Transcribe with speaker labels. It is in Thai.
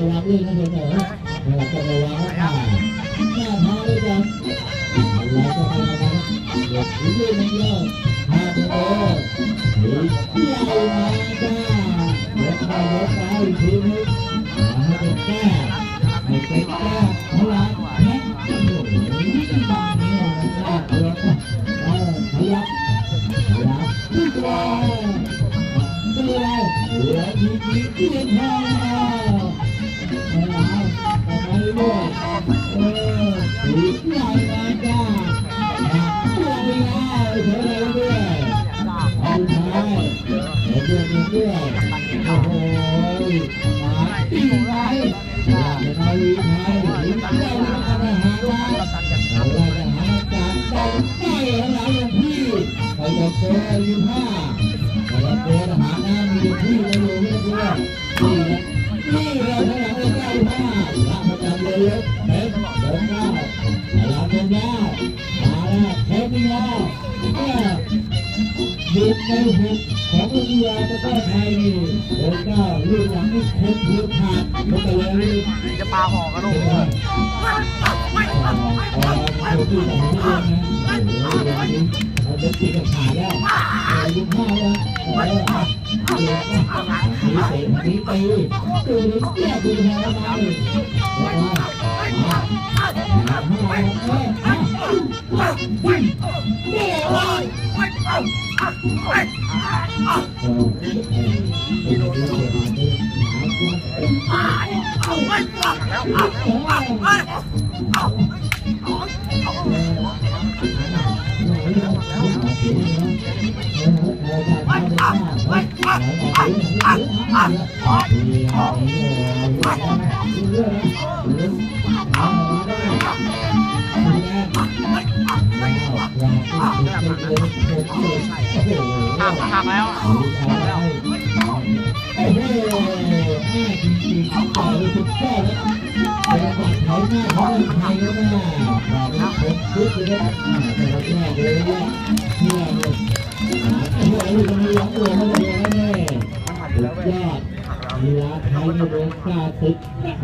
Speaker 1: ระวังลื่นนะเสมอเราจะระวังว่าหน้าท้าพาด้วยกันเราก็ไปนะครับเด็กลื่นมันเยอะพาไปเลยหรือใหญ่มาจ้ายกไปยกไปอีกทีนึงมาให้เป็นแก้ให้เป็นแก้พลังแข็งโอ้โหนี่นะครับเรือเออขยับขยับขึ้นมาเรือเรือทีทีเอียงทองมาเอา เอ ดิบในหุบของวิทยาตะก้อไทยนี่เดินเก้าลูกหลังนี่คนผูกขาดลงไปเลย
Speaker 2: จะปลาห่อกันลูก
Speaker 1: เอาที่สองที่นะโอ้โหเอาเด็กที่กับขาแล้วเอายุบห้าแล้วเออเด็กนะตีเตะตีตีดูดิแย่ดูแพ้มาเลยมา มา ห้าเอ้ยนี่อะไรเออ
Speaker 2: หักหักแล้ว
Speaker 1: โอ้โหแม่จริงๆเขาต่อยสุดยอดแล้วเป็นบัตรไทยหน้าเขาเป็นไทยแล้วแม่แบบนี้ผมพูดเลยนะแต่ละแม่เลยว่าเนี่ยเนี่ยเมื่อลูกมันร้องตัวเขาเลยนะแม่สุดยอดกีฬาไทยในวงการตึก